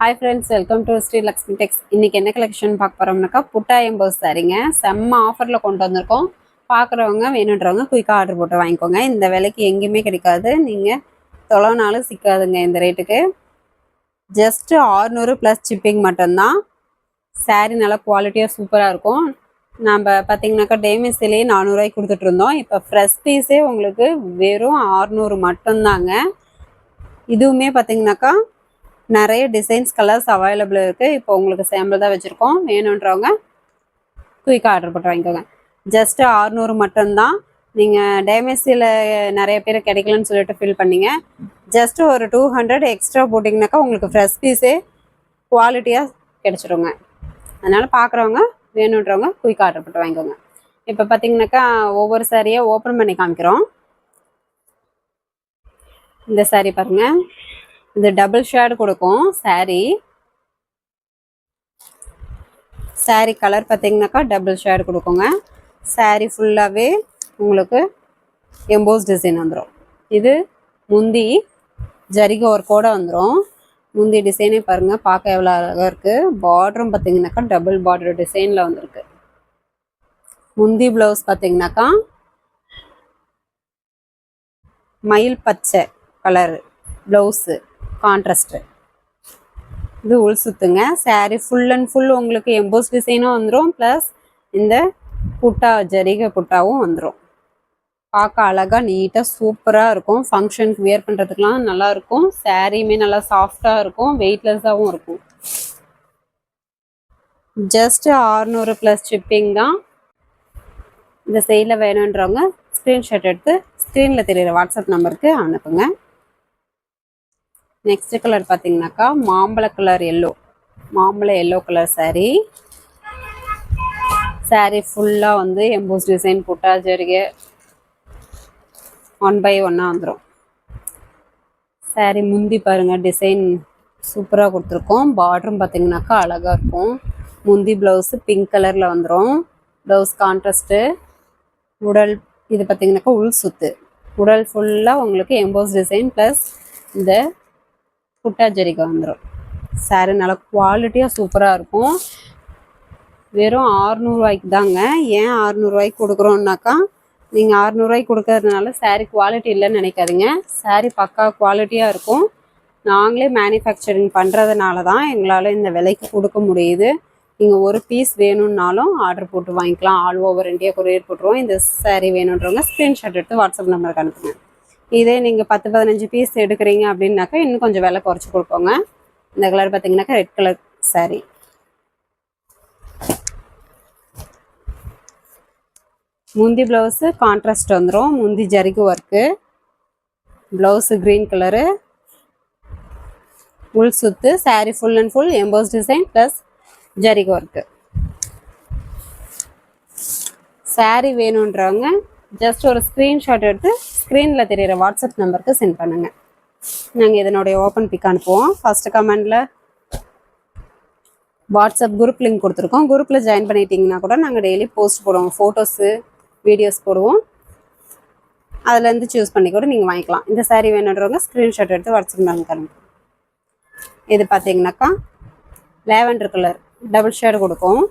Hi friends welcome to Sri Lakshmi Tex இன்னைக்கு என்ன collection பார்க்க போறோம்னாக்கா புட்டா எம்போஸ் செம்ம ஆஃபரில் கொண்டு வந்திருக்கோம். பார்க்குறவங்க வேணுன்றவங்க குயிக்காக ஆர்டர் போட்டு வாங்கிக்கோங்க. இந்த விலைக்கு எங்கேயுமே கிடைக்காது. நீங்கள் தொலைனாலும் சிக்காதுங்க இந்த ரேட்டுக்கு ஜஸ்ட் ஆறுநூறு ப்ளஸ் சிப்பிங் மட்டும்தான். சேரீ நல்லா குவாலிட்டியாக சூப்பராக இருக்கும். நம்ம பார்த்தீங்கன்னாக்கா டேமேஜ்லேயே நானூறுரூவாய்க்கு கொடுத்துட்டு இருந்தோம். இப்போ ஃப்ரெஷ் பீஸே உங்களுக்கு வெறும் ஆறுநூறு மட்டும்தாங்க. இதுவுமே பார்த்தீங்கன்னாக்கா நிறைய டிசைன்ஸ் கலர்ஸ் அவைலபிள் இருக்குது இப்போ உங்களுக்கு சாம்பிள் தான் வச்சுருக்கோம். வேணுன்றவங்க குயிக்காக ஆர்டர் போட்டு வாங்கிக்கோங்க. ஜஸ்ட்டு ஆறுநூறு மட்டும்தான். நீங்கள் டேமேஜில் நிறைய பேர் கிடைக்கலன்னு சொல்லிட்டு ஃபில் பண்ணீங்க. ஜஸ்ட் ஒரு டூ ஹண்ட்ரட் எக்ஸ்ட்ரா போட்டிங்கனாக்கா உங்களுக்கு ஃப்ரெஷ் பீஸே குவாலிட்டியாக கிடச்சிருங்க. அதனால் பார்க்குறவங்க வேணுன்றவங்க குயிக்காக ஆர்டர் போட்டு வாங்கிக்கோங்க. இப்போ பார்த்தீங்கன்னாக்கா ஒவ்வொரு சாரியை ஓப்பன் பண்ணி காமிக்கிறோம். இந்த சாரி பாருங்கள் இந்த டபுள் ஷேடு கொடுக்கும் saree. Saree கலர் பார்த்தீங்கன்னாக்கா டபுள் ஷேடு கொடுக்குங்க. Saree ஃபுல்லாகவே உங்களுக்கு எம்போஸ் டிசைன் வந்துடும் இது முந்தி ஜரிகை ஒர்க்கோட வந்துடும் முந்தி டிசைனே பாருங்கள் பார்க்க எவ்வளோ அழகாக இருக்குது பார்டரும் பார்த்தீங்கன்னாக்கா டபுள் பார்டர் டிசைனில் வந்திருக்கு. முந்தி ப்ளவுஸ் பார்த்தீங்கன்னாக்கா மயில் பச்சை கலர் ப்ளவுஸு கான்ட்ராஸ்ட்டு இது உள் சுத்துங்க. Saree ஃபுல் அண்ட் ஃபுல் உங்களுக்கு எம்போஸ் டிசைனும் வந்துடும் ப்ளஸ் இந்த புட்டா ஜரிகை புட்டாவும் வந்துடும் பார்க்க அழகாக நீட்டாக சூப்பராக இருக்கும். ஃபங்க்ஷனுக்கு வியர் பண்ணுறதுக்கெலாம் நல்லாயிருக்கும் சாரியுமே நல்லா சாஃப்டாக இருக்கும். வெயிட்லெஸ்ஸாகவும் இருக்கும். ஜஸ்ட் ஆறுநூறு ப்ளஸ் ஷிப்பிங் தான். இந்த செயலில் வேணுன்றவங்க ஸ்க்ரீன்ஷாட் எடுத்து ஸ்க்ரீனில் தெரியுற வாட்ஸ்அப் நம்பருக்கு அனுப்புங்க. நெக்ஸ்ட் கலர் பார்த்தீங்கன்னாக்கா மாம்பழ கலர் எல்லோ மாம்பழ எல்லோ கலர் சாரீ சாரீ ஃபுல்லாக வந்து எம்போஸ் டிசைன் புட்டா ஜரிகை ஒன் பை ஒன்னாக வந்துடும் சாரீ முந்தி பாருங்கள் டிசைன் சூப்பராக கொடுத்துருக்கோம். பார்டரும் பார்த்தீங்கன்னாக்கா அழகாக இருக்கும். முந்தி ப்ளவுஸு பிங்க் கலரில் வந்துடும் ப்ளவுஸ் கான்ட்ராஸ்ட்டு உடல் இது பார்த்தீங்கன்னாக்கா உள் சுத்து. உடல் ஃபுல்லாக உங்களுக்கு எம்போஸ் டிசைன் ப்ளஸ் இந்த புட்டா ஜரிகை வந்துடும் சாரி நல்லா குவாலிட்டியாக சூப்பராக இருக்கும். வெறும் ஆறுநூறுவாய்க்கு தாங்க. ஏன் ஆறுநூறுவாய்க்கு கொடுக்குறோன்னாக்கா நீங்கள் ஆறுநூறுவாய்க்கு கொடுக்கறதுனால சாரி குவாலிட்டி இல்லைன்னு நினைக்காதீங்க. சாரி பக்கா குவாலிட்டியாக இருக்கும். நாங்களே மேனுஃபேக்சரிங் பண்ணுறதுனால தான் எங்களால் இந்த விலைக்கு கொடுக்க முடியுது. நீங்கள் ஒரு பீஸ் வேணும்னாலும் ஆர்டர் போட்டு வாங்கிக்கலாம். ஆல் ஓவர் இண்டியா கொரியர் போட்டுருவோம். இந்த சாரீ வேணுன்றவங்க ஸ்க்ரீன்ஷாட் எடுத்து வாட்ஸ்அப் நம்பருக்கு அனுப்புங்க. இதே நீங்கள் பத்து பதினஞ்சு பீஸ் எடுக்கிறீங்க அப்படின்னாக்கா இன்னும் கொஞ்சம் விலை குறைச்சி கொடுப்போங்க இந்த கலர் பார்த்தீங்கன்னாக்கா ரெட் கலர் saree. முந்தி ப்ளவுஸு கான்ட்ராஸ்ட் வந்துடும் முந்தி ஜரிகு ஒர்க்கு ப்ளவுஸு க்ரீன் கலரு உள் சுத்து saree full and full emboss design plus ஜரிகு work saree வேணுன்றவங்க ஜஸ்ட் ஒரு ஸ்க்ரீன்ஷாட் எடுத்து ஸ்க்ரீனில் தெரியிற வாட்ஸ்அப் நம்பருக்கு சென்ட் பண்ணுங்கள் நாங்கள் இதனுடைய ஓப்பன் பிக் அனுப்புவோம். ஃபஸ்ட்டு கமெண்டில் வாட்ஸ்அப் குரூப் லிங்க் கொடுத்துருக்கோம். குரூப்பில் ஜாயின் பண்ணிட்டீங்கன்னா கூட நாங்கள் டெய்லி போஸ்ட் போடுவோம். ஃபோட்டோஸு வீடியோஸ் போடுவோம். அதுலேருந்து சூஸ் பண்ணி கூட நீங்கள் வாங்கிக்கலாம். இந்த சாரீ வேணுன்றவங்க ஸ்க்ரீன்ஷாட் எடுத்து வாட்ஸ்அப் நம்பருக்கு அனுப்புங்க. இது பார்த்தீங்கன்னாக்கா லேவண்டர் கலர் டபுள் ஷேடு கொடுக்கும்.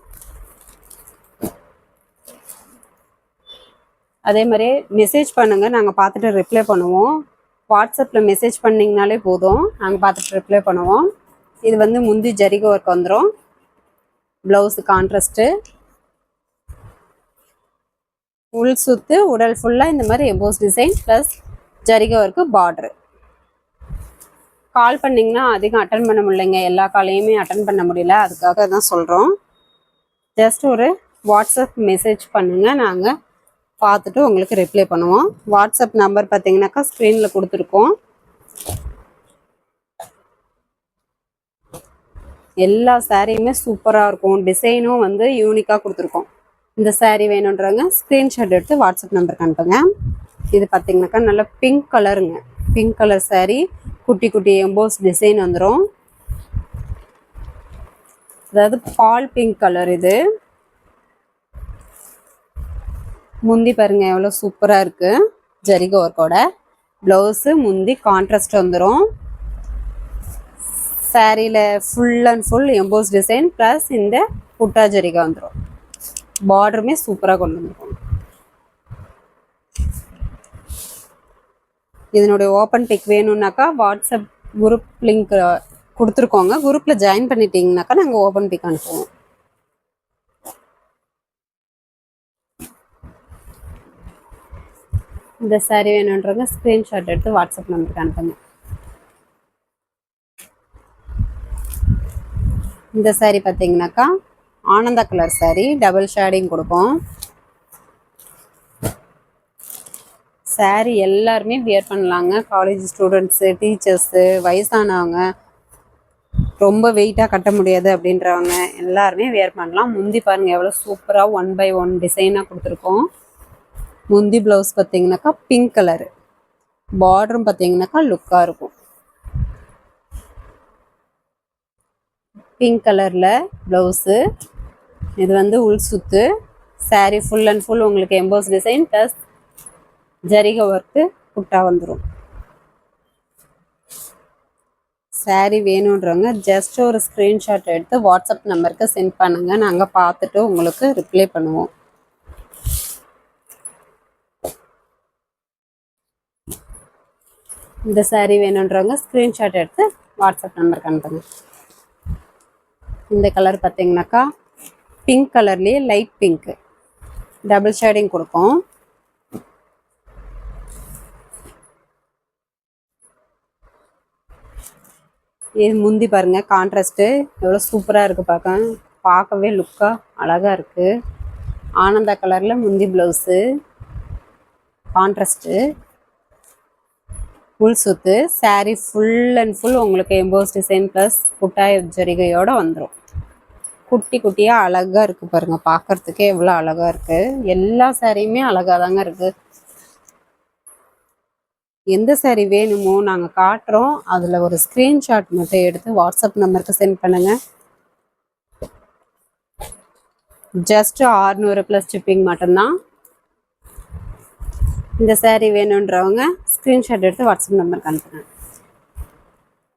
அதே மாதிரி மெசேஜ் பண்ணுங்கள் நாங்கள் பார்த்துட்டு ரிப்ளை பண்ணுவோம். வாட்ஸ்அப்பில் மெசேஜ் பண்ணிங்கனாலே போதும். நாங்கள் பார்த்துட்டு ரிப்ளை பண்ணுவோம். இது வந்து முந்தி ஜரிகை ஒர்க் வந்துடும் ப்ளவுஸு கான்ட்ராஸ்ட்டு உள் சுத்து உடல் ஃபுல்லாக இந்த மாதிரி எம்போஸ் டிசைன் ப்ளஸ் ஜரிகை ஒர்க்கு பார்ட்ரு கால் பண்ணிங்கன்னா அதிகம் அட்டன் பண்ண முடியலைங்க. எல்லா காலையுமே அட்டன் பண்ண முடியல. அதுக்காக தான் சொல்கிறோம் ஜஸ்ட் ஒரு வாட்ஸ்அப் மெசேஜ் பண்ணுங்கள் நாங்கள் பார்த்துட்டு உங்களுக்கு ரிப்ளை பண்ணுவோம். வாட்ஸ்அப் நம்பர் பார்த்தீங்கன்னாக்கா ஸ்க்ரீனில் கொடுத்துருக்கோம். எல்லா சாரியுமே சூப்பராக இருக்கும். டிசைனும் வந்து யூனிக்காக கொடுத்துருக்கோம். இந்த சாரீ வேணுன்றவங்க ஸ்க்ரீன்ஷாட் எடுத்து வாட்ஸ்அப் நம்பருக்கு அனுப்புங்க. இது பார்த்தீங்கன்னாக்கா நல்லா பிங்க் கலருங்க பிங்க் கலர் சாரீ குட்டி குட்டி எம்போஸ் டிசைன் வந்துடும் அதாவது பால் பிங்க் கலர் இது. முந்தி பாருங்க எவ்வளோ சூப்பராக இருக்கு. ஜரிக ஒர்க்கோட ப்ளவுஸு முந்தி கான்ட்ராஸ்ட் வந்துடும் சாரியில் full and full emboss design plus இந்த புட்டா ஜரிகா வந்துடும் பார்டருமே சூப்பராக கொண்டு வந்துருக்கோம் இதனுடைய ஓப்பன் பிக் வேணும்னாக்கா வாட்ஸ்அப் குரூப் லிங்க் கொடுத்துருக்கோங்க. குரூப்பில் ஜாயின் பண்ணிட்டீங்கனாக்கா நாங்கள் ஓப்பன் பிக் அனுப்புவோம். இந்த சாரி வேணுன்றவங்க ஸ்க்ரீன்ஷாட் எடுத்து வாட்ஸ்அப் நம்பருக்கு அனுப்புங்க. இந்த சாரி பார்த்தீங்கன்னாக்கா Ananda colour sari double shading கொடுப்போம். சாரி எல்லாருமே வியர் பண்ணலாங்க. காலேஜ் ஸ்டூடெண்ட்ஸு டீச்சர்ஸு வயசானவங்க ரொம்ப வெயிட்டாக கட்ட முடியாது அப்படின்றவங்க எல்லாருமே வியர் பண்ணலாம். முந்தி பாருங்கள் எவ்வளோ சூப்பராக ஒன் பை ஒன் டிசைனாக கொடுத்துருக்கோம். முந்தி ப்ளவுஸ் பார்த்தீங்கன்னாக்கா பிங்க் கலரு பார்டரும் பார்த்தீங்கன்னாக்கா லுக்காக இருக்கும். பிங்க் கலரில் ப்ளவுஸு இது வந்து உள் சுத்து saree ஃபுல் அண்ட் ஃபுல் உங்களுக்கு எம்போஸ் டிசைன் ப்ளஸ் ஜரிக ஒர்க்கு குட்டா வந்துடும் saree வேணுன்றவங்க ஜஸ்ட் ஒரு ஸ்க்ரீன்ஷாட் எடுத்து வாட்ஸ்அப் நம்பருக்கு சென்ட் பண்ணுங்கள் நாங்கள் பார்த்துட்டு உங்களுக்கு ரிப்ளை பண்ணுவோம். இந்த சாரீ வேணுன்றவங்க ஸ்க்ரீன்ஷாட் எடுத்து வாட்ஸ்அப் நம்பருக்கு அனுப்புங்க. இந்த கலர் பார்த்தீங்கன்னாக்கா பிங்க் கலர்லேயே லைட் பிங்க்கு டபுள் ஷேடிங் கொடுப்போம். இது முந்தி பாருங்க கான்ட்ராஸ்ட்டு எவ்வளோ சூப்பராக இருக்குது பார்க்க. பார்க்கவே லுக்காக அழகாக இருக்குது ஆனந்தா கலரில் முந்தி ப்ளவுஸு கான்ட்ராஸ்ட்டு ஃபுல் சுத்து saree ஃபுல் அண்ட் ஃபுல் உங்களுக்கு எம்போஸ் டிசைன் ப்ளஸ் குட்டாய் ஜரிகையோட வந்துடும் குட்டி குட்டியாக அழகாக இருக்குது பாருங்கள் பார்க்கறதுக்கே எவ்வளோ அழகாக இருக்குது எல்லா சாரியுமே அழகாக தாங்க இருக்குது எந்த saree வேணுமோ நாங்கள் காட்டுறோம். அதில் ஒரு ஸ்க்ரீன்ஷாட் மட்டும் எடுத்து வாட்ஸ்அப் நம்பருக்கு சென்ட் பண்ணுங்கள் ஜஸ்ட் ஆறுநூறு ப்ளஸ் ஷிப்பிங் மட்டும்தான். இந்த சேரீ வேணுன்றவங்க ஸ்க்ரீன்ஷாட் எடுத்து வாட்ஸ்அப் நம்பருக்கு அனுப்புங்க.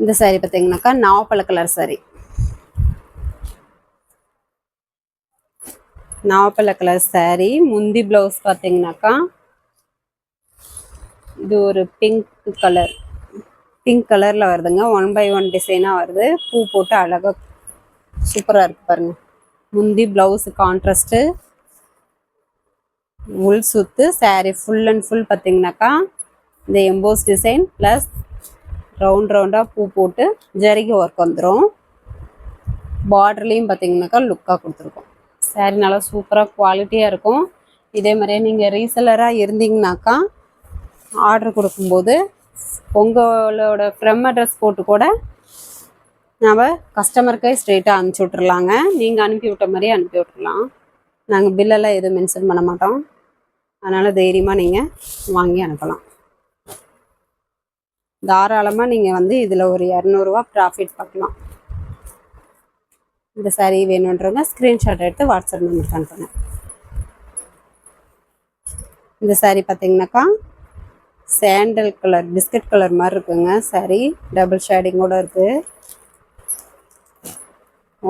இந்த சேரீ பார்த்தீங்கன்னாக்கா நாவப்பழ கலர் சேரீ நாவப்பழ கலர் சேரீ முந்தி ப்ளவுஸ் பார்த்தீங்கன்னாக்கா இது ஒரு பிங்க் கலர் பிங்க் கலரில் வருதுங்க. ஒன் பை ஒன் டிசைனாக வருது. பூ போட்டு அழகாக சூப்பராக இருக்கு பாருங்க. முந்தி ப்ளவுஸு கான்ட்ராஸ்ட்டு உள் சுத்து saree ஃபுல் அண்ட் ஃபுல் பார்த்தீங்கன்னாக்கா இந்த எம்போஸ் டிசைன் ப்ளஸ் ரவுண்ட் ரவுண்டாக பூ போட்டு ஜரிகை ஒர்க் வந்துடும் பார்டர்லேயும் பார்த்தீங்கன்னாக்கா லுக்காக கொடுத்துருக்கோம். Saree நல்லா சூப்பராக குவாலிட்டியாக இருக்கும். இதே மாதிரியே நீங்கள் ரீசெலராக இருந்தீங்கனாக்கா ஆர்டர் கொடுக்கும்போது உங்களோட ஃப்ரம் அட்ரஸ் போட்டு கூட நம்ம கஸ்டமருக்கே ஸ்ட்ரெயிட்டாக அனுப்பிச்சி விட்றலாங்க நீங்கள் அனுப்பி விட்ட மாதிரியே அனுப்பி விட்றலாம் நாங்கள் பில்லெல்லாம் எதுவும் மென்ஷன் பண்ண மாட்டோம். அதனால் தைரியமாக நீங்கள் வாங்கி அனுப்பலாம். தாராளமாக நீங்கள் வந்து இதில் ஒரு இரநூறுவா ப்ராஃபிட் பார்க்கலாம். இந்த சாரீ வேணுன்றவங்க ஸ்க்ரீன்ஷாட் எடுத்து வாட்ஸ்அப் நம்பருக்கு அனுப்புங்க. இந்த சாரீ பார்த்தீங்கன்னாக்கா சாண்டல் கலர் பிஸ்கட் கலர் மாதிரி இருக்குங்க சாரீ டபுள் ஷேடிங்கோடு இருக்குது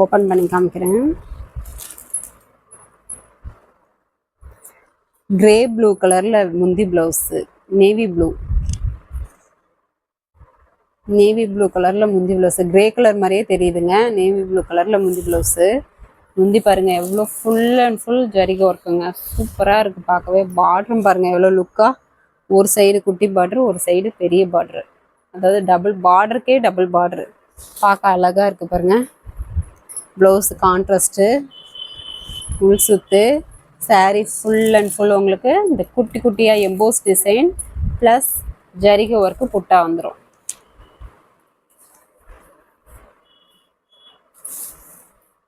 ஓப்பன் பண்ணி காமிக்கிறேன். கிரே ப்ளூ கலரில் முந்தி blouse navy blue navy blue கலரில் முந்தி ப்ளவுஸு கிரே கலர் மாதிரியே தெரியுதுங்க. நேவி ப்ளூ கலரில் முந்தி ப்ளவுஸு முந்தி பாருங்கள் எவ்வளோ ஃபுல் அண்ட் ஃபுல் ஜரிகை ஒர்க்குங்க சூப்பராக இருக்குது பார்க்கவே. பார்டரும் பாருங்கள் எவ்வளோ லுக்காக ஒரு சைடு குட்டி பார்ட்ரு ஒரு சைடு பெரிய பார்ட்ரு அதாவது டபுள் பார்டருக்கே டபுள் பார்ட்ரு பார்க்க அழகாக இருக்குது பாருங்கள் ப்ளவுஸு கான்ட்ராஸ்ட்டு உள் சுத்து saree ஃபுல் அண்ட் ஃபுல் உங்களுக்கு இந்த குட்டி குட்டியாக எம்போஸ் டிசைன் ப்ளஸ் ஜரிகை ஒர்க்கு புட்டா வந்துடும்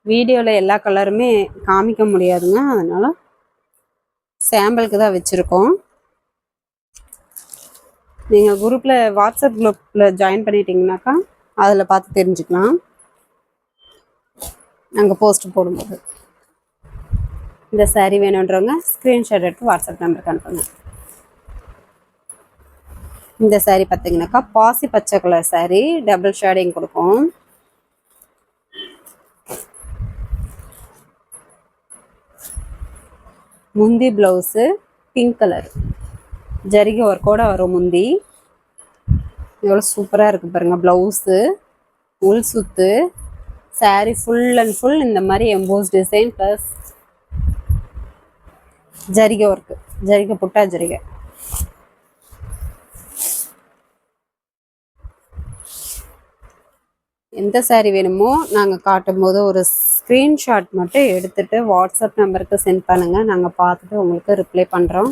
வீடியோவில் எல்லா கலருமே காமிக்க முடியாதுங்க. அதனால் சாம்பிளுக்கு தான் வச்சுருக்கோம். நீங்கள் குரூப்பில் வாட்ஸ்அப் குரூப்பில் ஜாயின் பண்ணிட்டீங்கனாக்கா அதில் பார்த்து தெரிஞ்சுக்கலாம். நாங்கள் போஸ்ட் போடும்போது. இந்த சாரீ வேணுன்றவங்க ஸ்க்ரீன்ஷாட் எடுத்து வாட்ஸ்அப் நம்பருக்கு அனுப்புங்க. இந்த சாரீ பார்த்தீங்கன்னாக்கா பாசி பச்சை கலர் சாரீ டபுள் ஷேடிங் கொடுக்கும். முந்தி ப்ளவுஸு பிங்க் கலர் ஜரிகை ஒர்க்கோட வரும் முந்தி. எவ்வளோ சூப்பராக இருக்குது பாருங்கள் ப்ளவுஸு உள் சுத்து சாரீ ஃபுல் அண்ட் ஃபுல் இந்த மாதிரி எம்போஸ் டிசைன் ப்ளஸ் ஜரிகை ஒர்க்கு ஜரிகை புட்டா ஜரிகை. எந்த சாரீ வேணுமோ நாங்கள் காட்டும்போது ஒரு ஸ்க்ரீன்ஷாட் மட்டும் எடுத்துட்டு வாட்ஸ்அப் நம்பருக்கு சென்ட் பண்ணுங்கள் நாங்கள் பார்த்துட்டு உங்களுக்கு ரிப்ளை பண்ணுறோம்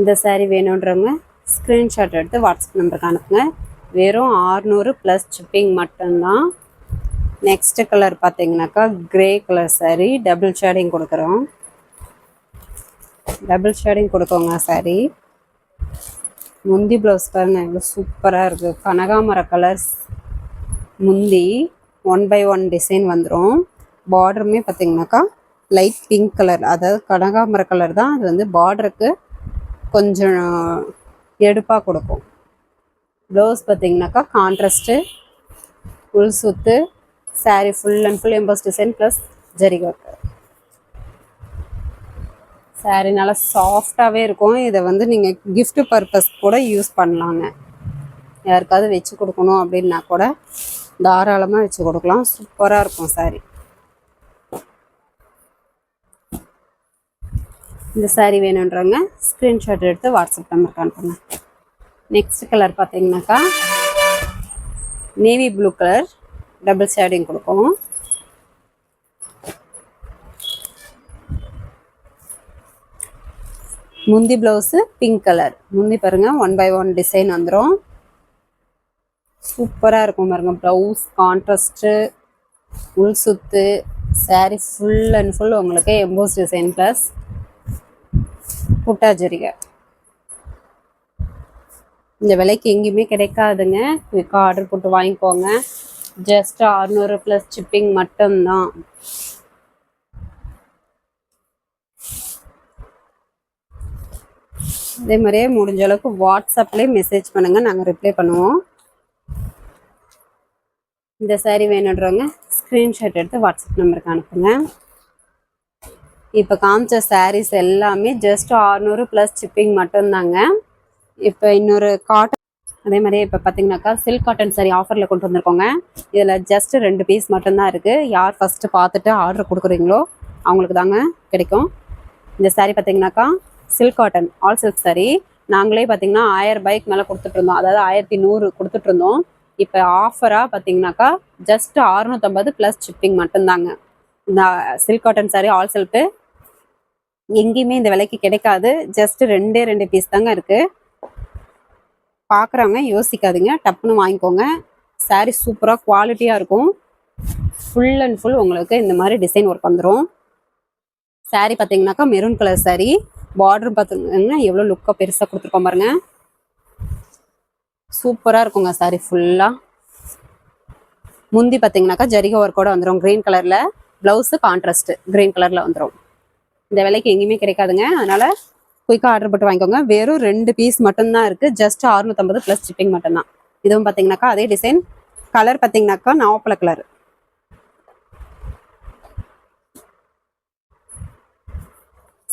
இந்த சாரீ வேணுன்றவங்க ஸ்க்ரீன்ஷாட் எடுத்து வாட்ஸ்அப் நம்பருக்கு அனுப்புங்க. வெறும் ஆறுநூறு ப்ளஸ் ஷிப்பிங் மட்டும்தான். நெக்ஸ்ட் கலர் பார்த்தீங்கன்னாக்கா grey colour sari double shading கொடுக்குறோம். டபுள் ஷேடிங் கொடுக்கோங்க saree. முந்தி ப்ளவுஸ் பாருங்க எவ்வளோ சூப்பராக இருக்குது கனகாமர கலர்ஸ் முந்தி ஒன் பை ஒன் டிசைன் வந்துடும் பார்டருமே பார்த்தீங்கன்னாக்கா லைட் பிங்க் கலர் அதாவது கனகாமர கலர் தான். அது வந்து பார்டருக்கு கொஞ்சம் எடுப்பாக கொடுக்கும். ப்ளவுஸ் பார்த்தீங்கன்னாக்கா கான்ட்ராஸ்ட்டு உள் சுத்து saree full and full emboss design plus zari work நல்லா சாஃப்டாகவே இருக்கும். இதை வந்து நீங்கள் கிஃப்ட் பர்பஸ் கூட யூஸ் பண்ணலாங்க. யாருக்காவது வச்சு கொடுக்கணும் அப்படின்னா கூட தாராளமாக வச்சு கொடுக்கலாம். சூப்பராக இருக்கும் saree. இந்த saree வேணுன்றவங்க ஸ்க்ரீன்ஷாட் எடுத்து வாட்ஸ்அப் நம்பருக்கு அனுப்புங்க. நெக்ஸ்ட் கலர் பார்த்தீங்கன்னாக்கா navy blue colour double shading கொடுக்கும். முந்தி ப்ளவுஸு பிங்க் கலர் முந்தி பாருங்க ஒன் பை ஒன் டிசைன் வந்துடும் சூப்பராக இருக்கும் பாருங்க ப்ளவுஸ் கான்ட்ராஸ்ட்டு உள் சுத்து saree ஃபுல் அண்ட் ஃபுல் உங்களுக்கு எம்போஸ் டிசைன் ப்ளஸ் புட்டாஜரிகை. இந்த விலைக்கு எங்கேயுமே கிடைக்காதுங்க. குயிக்காக ஆர்டர் போட்டு வாங்கிக்கோங்க. ஜஸ்ட் அறுநூறு ப்ளஸ் ஷிப்பிங் மட்டும்தான். இதே மாதிரியே முடிஞ்ச அளவுக்கு வாட்ஸ்அப்லேயே மெசேஜ் பண்ணுங்கள் நாங்கள் ரிப்ளை பண்ணுவோம். இந்த சாரீ வேணுன்றவங்க ஸ்க்ரீன்ஷாட் எடுத்து வாட்ஸ்அப் நம்பருக்கு அனுப்புங்க. இப்போ காமிச்ச சாரீஸ் எல்லாமே ஜஸ்ட் அறுநூறு ப்ளஸ் ஷிப்பிங் மட்டும்தாங்க. இப்போ இன்னொரு காட்டன் அதே மாதிரியே இப்போ பார்த்தீங்கன்னாக்கா சில்க் காட்டன் saree ஆஃபரில் கொண்டு வந்திருக்கோங்க. இதில் ஜஸ்ட் ரெண்டு பீஸ் மட்டும்தான் இருக்குது யார் ஃபஸ்ட்டு பார்த்துட்டு ஆர்டர் கொடுக்குறீங்களோ அவங்களுக்கு தாங்க கிடைக்கும். இந்த சாரீ பார்த்தீங்கன்னாக்கா silk cotton all silk saree. நாங்களே பார்த்தீங்கன்னா ஆயிரம் ரூபாய்க்கு மேலே கொடுத்துட்ருந்தோம் அதாவது ஆயிரத்தி நூறு கொடுத்துட்ருந்தோம் இப்போ ஆஃபராக பார்த்தீங்கன்னாக்கா ஜஸ்ட் அறுநூத்தம்பது ப்ளஸ் ஷிப்பிங் மட்டும்தாங்க. இந்த silk cotton sari all silk எங்கேயுமே இந்த விலைக்கு கிடைக்காது. ஜஸ்ட் ரெண்டே ரெண்டு பீஸ் தாங்க இருக்குது பார்க்குறவங்க யோசிக்காதீங்க. டப்புன்னு வாங்கிக்கோங்க. Saree சூப்பராக குவாலிட்டியாக இருக்கும். ஃபுல் அண்ட் ஃபுல் உங்களுக்கு இந்த மாதிரி டிசைன் ஒர்க் வந்துடும் saree பார்த்தீங்கன்னாக்கா மெரூன் கலர் சாரீ பார்டர் பார்த்தீங்கன்னா எவ்வளோ லுக்காக பெருசாக கொடுத்துருக்கோம் பாருங்க. சூப்பராக இருக்குங்க சாரி ஃபுல்லாக முந்தி பார்த்தீங்கன்னாக்கா ஜரிகை ஒர்க்கோட வந்துடும் க்ரீன் கலரில் ப்ளவுஸு கான்ட்ராஸ்ட்டு க்ரீன் கலரில் வந்துடும் இந்த விலைக்கு எங்கேயுமே கிடைக்காதுங்க. அதனால் குயிக்காக ஆர்டர் போட்டு வாங்கிக்கோங்க. வெறும் ரெண்டு பீஸ் மட்டும்தான் இருக்குது ஜஸ்ட் அறுநூத்தம்பது ப்ளஸ் ஷிப்பிங் மட்டும்தான். இதுவும் பார்த்தீங்கன்னாக்கா அதே டிசைன் கலர் பார்த்தீங்கன்னாக்கா நாவப்பழ colour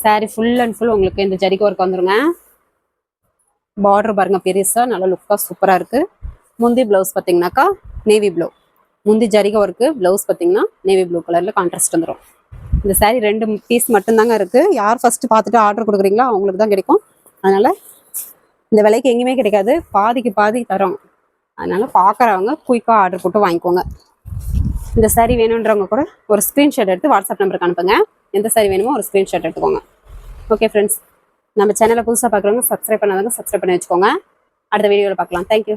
sari full and full உங்களுக்கு இந்த ஜரிக்கு ஒர்க் வந்துருங்க. பார்டர் பாருங்க பெருசாக நல்லா லுக்காக சூப்பராக இருக்குது முந்தி ப்ளவுஸ் பார்த்தீங்கன்னாக்கா நேவி ப்ளூ முந்தி ஜரிக ஒர்க்கு ப்ளவுஸ் பார்த்தீங்கன்னா நேவி ப்ளூ கலரில் கான்ட்ராஸ்ட் வந்துடும் இந்த சாரீ ரெண்டு பீஸ் மட்டும்தாங்க இருக்குது யார் ஃபஸ்ட்டு பார்த்துட்டு ஆர்டர் கொடுக்குறீங்களோ அவங்களுக்கு தான் கிடைக்கும். அதனால் இந்த விலைக்கு எங்கேயுமே கிடைக்காது. பாதிக்கு பாதி தரோம். அதனால் பார்க்குறவங்க குயிக்காக ஆர்டர் போட்டு வாங்கிக்கோங்க. இந்த சாரீ வேணுன்றவங்க கூட ஒரு ஸ்க்ரீன்ஷாட் எடுத்து வாட்ஸ்அப் நம்பருக்கு அனுப்புங்க. எந்த சாரீ வேணுமோ ஒரு ஸ்க்ரீன்ஷாட் எடுத்துக்கோங்க. ஓகே ஃப்ரெண்ட்ஸ் நம்ம சேனலை புதுசாக பார்க்குறவங்க சப்ஸ்கிரைப் பண்ணாதவங்க சப்ஸ்கிரைப் பண்ணி வச்சுக்கோங்க. அடுத்த வீடியோவில் பார்க்கலாம். தேங்க்யூ